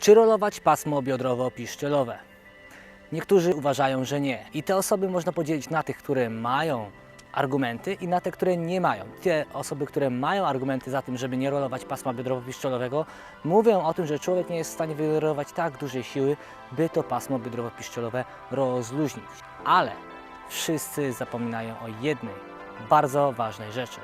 Czy rolować pasmo biodrowo-piszczelowe? Niektórzy uważają, że nie. I te osoby można podzielić na tych, które mają argumenty i na te, które nie mają. Te osoby, które mają argumenty za tym, żeby nie rolować pasma biodrowo-piszczelowego, mówią o tym, że człowiek nie jest w stanie wyrolować tak dużej siły, by to pasmo biodrowo-piszczelowe rozluźnić. Ale wszyscy zapominają o jednej bardzo ważnej rzeczy.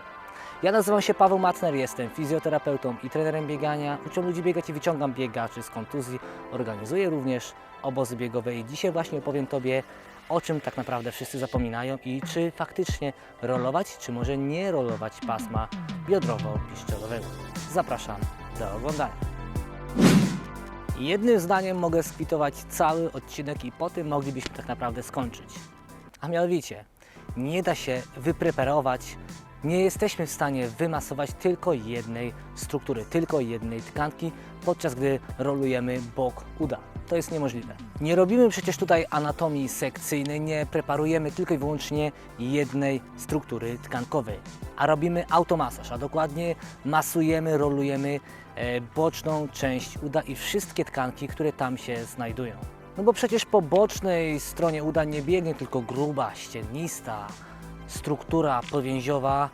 Ja nazywam się Paweł Matner, jestem fizjoterapeutą i trenerem biegania. Uczę ludzi biegać i wyciągam biegaczy z kontuzji. Organizuję również obozy biegowe i dzisiaj właśnie opowiem Tobie, o czym tak naprawdę wszyscy zapominają i czy faktycznie rolować, czy może nie rolować pasma biodrowo-piszczelowego. Zapraszam do oglądania. Jednym zdaniem mogę skwitować cały odcinek i po tym moglibyśmy tak naprawdę skończyć. A mianowicie, nie da się wypreparować, nie jesteśmy w stanie wymasować tylko jednej struktury, tylko jednej tkanki, podczas gdy rolujemy bok uda. To jest niemożliwe. Nie robimy przecież tutaj anatomii sekcyjnej, nie preparujemy tylko i wyłącznie jednej struktury tkankowej, a robimy automasaż, a dokładnie masujemy, rolujemy e, boczną część uda i wszystkie tkanki, które tam się znajdują. No bo przecież po bocznej stronie uda nie biegnie tylko gruba, ściennista struktura powięziowa,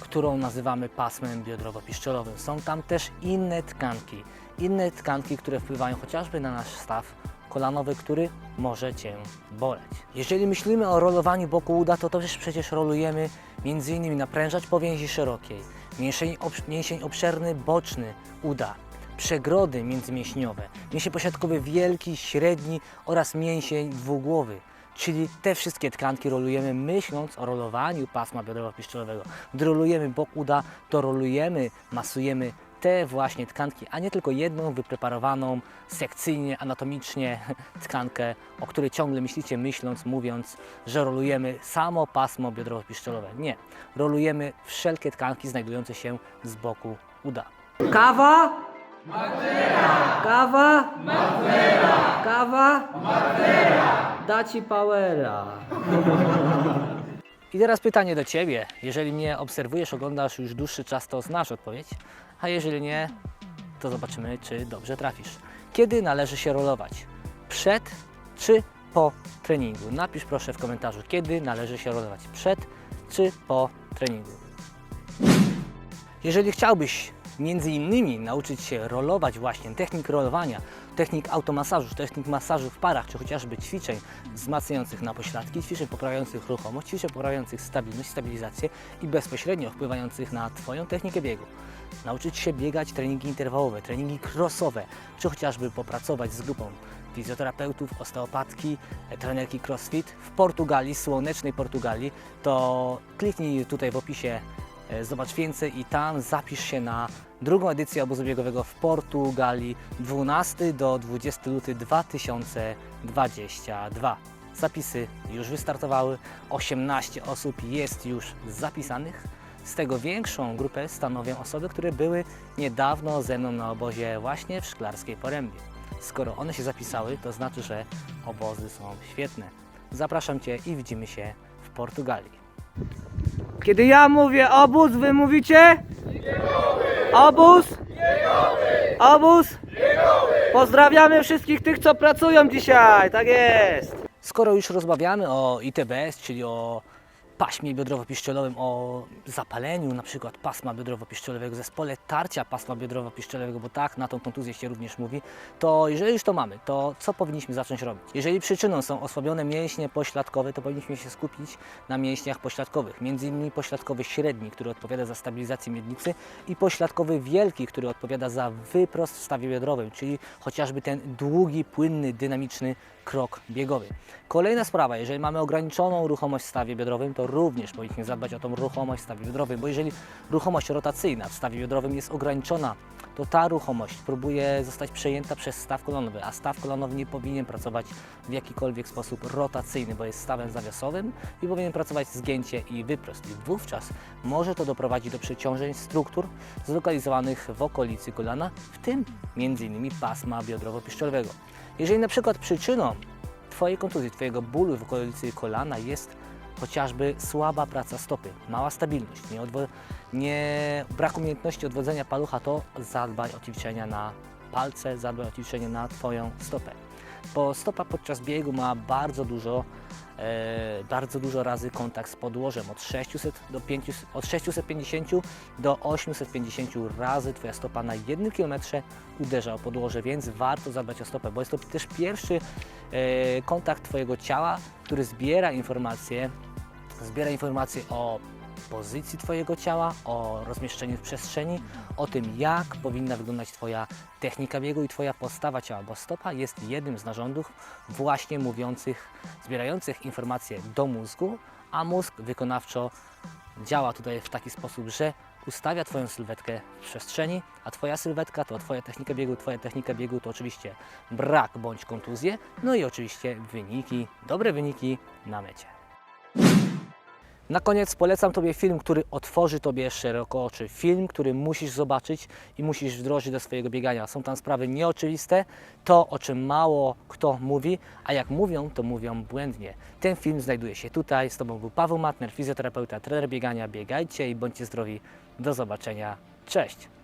którą nazywamy pasmem biodrowo-piszczelowym. Są tam też inne tkanki, inne tkanki, które wpływają chociażby na nasz staw kolanowy, który może Cię boleć. Jeżeli myślimy o rolowaniu boku uda, to też przecież rolujemy m.in. naprężacz powięzi szerokiej, mięsień, mięsień obszerny boczny uda, przegrody międzymięśniowe, mięsień posiadkowy wielki, średni oraz mięsień dwugłowy. Czyli te wszystkie tkanki rolujemy myśląc o rolowaniu pasma biodrowo-piszczelowego. Gdy rolujemy bok uda, to rolujemy, masujemy te właśnie tkanki, a nie tylko jedną wypreparowaną sekcyjnie, anatomicznie tkankę, o której ciągle myślicie myśląc, mówiąc, że rolujemy samo pasmo biodrowo-piszczelowe. Nie, rolujemy wszelkie tkanki znajdujące się z boku uda. Kawa? Kawa? Kawa? Da ci powera. I teraz pytanie do Ciebie. Jeżeli mnie obserwujesz, oglądasz już dłuższy czas, to znasz odpowiedź, a jeżeli nie, to zobaczymy, czy dobrze trafisz. Kiedy należy się rolować? Przed czy po treningu? Napisz proszę w komentarzu, kiedy należy się rolować. Przed czy po treningu? Jeżeli chciałbyś między innymi nauczyć się rolować właśnie technik rolowania, technik automasażu, technik masażu w parach, czy chociażby ćwiczeń wzmacniających na pośladki, ćwiczeń poprawiających ruchomość, ćwiczeń poprawiających stabilność, stabilizację i bezpośrednio wpływających na Twoją technikę biegu. Nauczyć się biegać treningi interwałowe, treningi crossowe, czy chociażby popracować z grupą fizjoterapeutów, osteopatki, trenerki CrossFit w Portugalii, słonecznej Portugalii, to kliknij tutaj w opisie Zobacz więcej i tam zapisz się na drugą edycję obozu biegowego w Portugalii 12 do 20 luty 2022. Zapisy już wystartowały, 18 osób jest już zapisanych. Z tego większą grupę stanowią osoby, które były niedawno ze mną na obozie właśnie w Szklarskiej Porębie. Skoro one się zapisały, to znaczy, że obozy są świetne. Zapraszam Cię i widzimy się w Portugalii. Kiedy ja mówię obóz, wy mówicie? Obóz? Obóz? Pozdrawiamy wszystkich tych, co pracują dzisiaj, tak jest. Skoro już rozmawiamy o ITBS, czyli o paśmie biodrowo-piszczelowym, o zapaleniu na przykład pasma biodrowo-piszczelowego, zespole tarcia pasma biodrowo-piszczelowego, bo tak na tą kontuzję się również mówi, to jeżeli już to mamy, to co powinniśmy zacząć robić? Jeżeli przyczyną są osłabione mięśnie pośladkowe, to powinniśmy się skupić na mięśniach pośladkowych, między innymi pośladkowy średni, który odpowiada za stabilizację miednicy i pośladkowy wielki, który odpowiada za wyprost w stawie biodrowym, czyli chociażby ten długi, płynny, dynamiczny krok biegowy. Kolejna sprawa, jeżeli mamy ograniczoną ruchomość w stawie biodrowym, to również powinniśmy zadbać o tą ruchomość w stawie biodrowym, bo jeżeli ruchomość rotacyjna w stawie biodrowym jest ograniczona, to ta ruchomość próbuje zostać przejęta przez staw kolanowy, a staw kolanowy nie powinien pracować w jakikolwiek sposób rotacyjny, bo jest stawem zawiasowym i powinien pracować zgięcie i wyprost. I wówczas może to doprowadzić do przeciążeń struktur zlokalizowanych w okolicy kolana, w tym m.in. pasma biodrowo-piszczelowego. Jeżeli na przykład przyczyną Twojej kontuzji, Twojego bólu w okolicy kolana jest chociażby słaba praca stopy, mała stabilność, nie, odwo- nie brak umiejętności odwodzenia palucha, to zadbaj o ćwiczenia na palce, zadbaj o ćwiczenie na Twoją stopę. Bo stopa podczas biegu ma bardzo dużo, e, bardzo dużo razy kontakt z podłożem. Od 600 do 500, od 650 do 850 razy Twoja stopa na jednym kilometrze uderza o podłoże, więc warto zadbać o stopę, bo jest to też pierwszy e, kontakt Twojego ciała, który zbiera informacje, zbiera informacje o pozycji Twojego ciała, o rozmieszczeniu w przestrzeni, o tym, jak powinna wyglądać Twoja technika biegu i Twoja postawa ciała, bo stopa jest jednym z narządów właśnie mówiących, zbierających informacje do mózgu, a mózg wykonawczo działa tutaj w taki sposób, że ustawia Twoją sylwetkę w przestrzeni, a Twoja sylwetka to Twoja technika biegu, Twoja technika biegu to oczywiście brak bądź kontuzje, no i oczywiście wyniki, dobre wyniki na mecie. Na koniec polecam Tobie film, który otworzy Tobie szeroko oczy. Film, który musisz zobaczyć i musisz wdrożyć do swojego biegania. Są tam sprawy nieoczywiste, to o czym mało kto mówi, a jak mówią, to mówią błędnie. Ten film znajduje się tutaj. Z Tobą był Paweł Matner, fizjoterapeuta, trener biegania. Biegajcie i bądźcie zdrowi. Do zobaczenia. Cześć!